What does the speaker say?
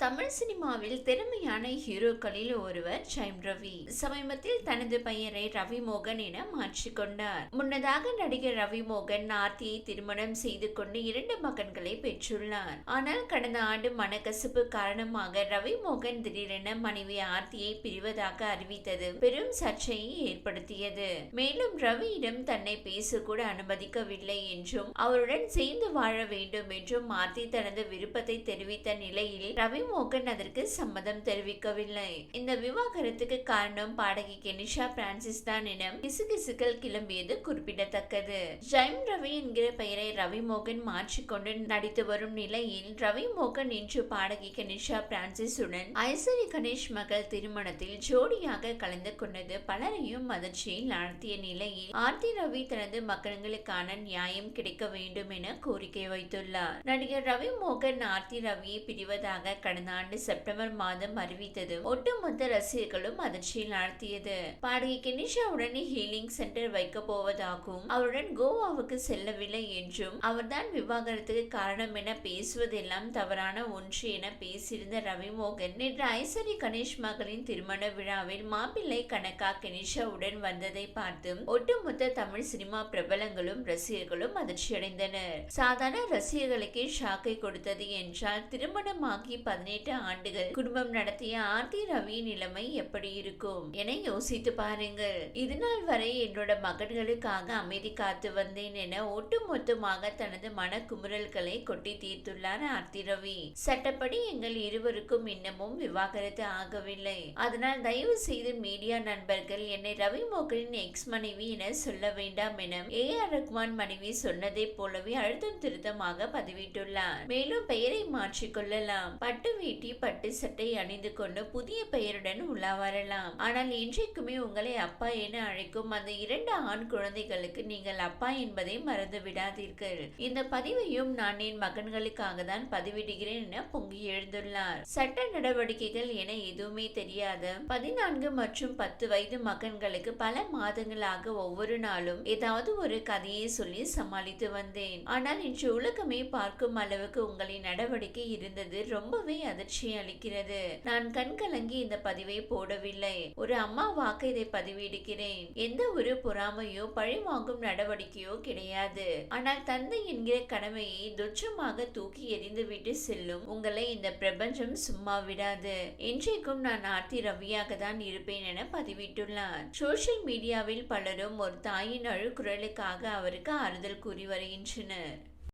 தமிழ் சினிமாவில் திறமையான ஹீரோக்களில் ஒருவர் ஜெயம் ரவி. சமீபத்தில் தனது பெயரை ரவி மோகன் என மாற்றிக்கொண்டார் முன்னதாக நடிகர் ரவி மோகன் ஆர்த்தியை திருமணம் செய்து கொண்டு இரண்டு மகன்களை பெற்றுள்ளார். ஆனால் கடந்த ஆண்டு மனக்கசப்பு காரணமாக ரவி மோகன் திடீரென மனைவி ஆர்த்தியை பிரிவதாக அறிவித்தது. பெரும் சர்ச்சையை ஏற்படுத்தியது. மேலும் ரவியிடம் தன்னை பேசக்கூட அனுமதிக்கவில்லை என்றும் அவருடன் சேர்ந்து வாழ வேண்டும் என்றும் ஆர்த்தி தனது விருப்பத்தை தெரிவித்த நிலையில் ரவி மோகன் அதற்கு சம்மதம் தெரிவிக்கவில்லை. இந்த விவாகரத்துக்கு காரணம் பாடகி கெனிஷா பிரான்சிஸ் தான் என கிசுகிசுக்கள் கிளம்பியது குறிப்பிடத்தக்கது. ஜெயம் ரவி என்கிற பெயரை ரவி மோகன் மாற்றிக்கொண்டு நடித்து வரும் நிலையில் ரவி மோகன் இன்று பாடகி கெனிஷா பிரான்சிஸுடன் ஐஸ்வரி கணேஷ் மகள் திருமணத்தில் ஜோடியாக கலந்து கொண்டது பலரையும் அதிர்ச்சியில் ஆழ்த்திய நிலையில் ஆர்த்தி ரவி தனது மகன்களுக்கான நியாயம் கிடைக்க வேண்டும் என கோரிக்கை வைத்துள்ளார். நடிகர் ரவி மோகன் ஆர்த்தி ரவியை பிரிவதாக கடந்த ஆண்டு செப்டம்பர் மாதம் அறிவித்தது ஒட்டுமொத்த ரசிகர்களும் அதிர்ச்சியில் நடத்தியது பாடகி கெனிஷாவுடன் ஹீலிங் சென்டர் வைக்க போவதாகவும் அவருடன் கோவாவுக்கு செல்லவில்லை என்றும் அவர்தான் விவாகரத்துக்கு காரணம் என பேசுவதெல்லாம் தவறான ஒன்று என பேசியிருந்த ரவிமோகன் நேற்று ஐஸ்வரி கணேஷ் மகளின் திருமண விழாவில் மாப்பிள்ளை கனகா கெனிஷாவுடன் வந்ததை பார்த்து ஒட்டுமொத்த தமிழ் சினிமா பிரபலங்களும் ரசிகர்களும் அதிர்ச்சியடைந்தனர். சாதாரண ரசிகர்களுக்கே ஷாக்கை கொடுத்தது என்றால் திருமணமாகி பதினெட்டு ஆண்டுகள் குடும்பம் நடத்திய ஆர்த்தி ரவியின் நிலைமை எப்படி இருக்கும் என யோசித்து பாருங்கள். இதுநாள் வரை என்னோட மகன்களுக்காக அமைதி காத்து வந்தேன் என ஒட்டுமொத்தமாக தனது மன குமுறல்களை கொட்டி தீர்த்துள்ளார் ஆர்த்தி ரவி. சட்டப்படி எங்கள் இருவருக்கும் இன்னமும் விவாகரத்து ஆகவில்லை. அதனால் தயவு செய்து மீடியா நண்பர்கள் என்னை ரவி மோகனின் எக்ஸ் மனைவி என சொல்ல வேண்டாம் என ஏ ஆர் ரஹ்மான் மனைவி சொன்னதை போலவே அழுத்தம் திருத்தமாக பதிவிட்டுள்ளார். மேலும் பெயரை மாற்றிக் கொள்ளலாம். பட்டு வேட்டி பட்டு சட்டை அணிந்து கொண்டு புதிய பெயருடன் உலா வரலாம். ஆனால் இன்றைக்குமே உங்களை அப்பா என அழைக்கும் அந்த இரண்டு ஆண் குழந்தைகளுக்கு நீங்கள் அப்பா என்பதை மறந்து விடாதீர்கள். இந்த பதிவையும் நான் என் மகன்களுக்காக தான் பதிவிடுகிறேன் என பொங்கி எழுந்துள்ளார். சட்ட நடவடிக்கைகள் என எதுவுமே தெரியாத பதினான்கு மற்றும் பத்து வயது மகன்களுக்கு பல மாதங்களாக ஒவ்வொரு நாளும் ஏதாவது ஒரு கதையை சொல்லி சமாளித்து வந்தேன். ஆனால் இன்று உலகமே பார்க்கும் அளவுக்கு உங்களின் நடவடிக்கை இருந்தது ரொம்பவே அதிர்ச்சி அளிக்கிறது. நான் கண் கலங்கி இந்த பதிவை போடவில்லை. ஒரு அம்மா வாக்கு இதை பதிவிடுகிறேன். எந்த ஒரு பொறாமையோ பழி வாங்கும் நடவடிக்கையோ கிடையாது. ஆனால் தந்தை என்கிற கடமையை துச்சமாக தூக்கி எறிந்துவிட்டு செல்லும் உங்களை இந்த பிரபஞ்சம் சும்மா விடாது. இன்றைக்கும் நான் ஆர்த்தி ரவியாக தான் இருப்பேன் என பதிவிட்டுள்ளார். சோசியல் மீடியாவில் பலரும் ஒரு தாயின் அழுக்குரலுக்காக அவருக்கு ஆறுதல் கூறி வருகின்றனர்.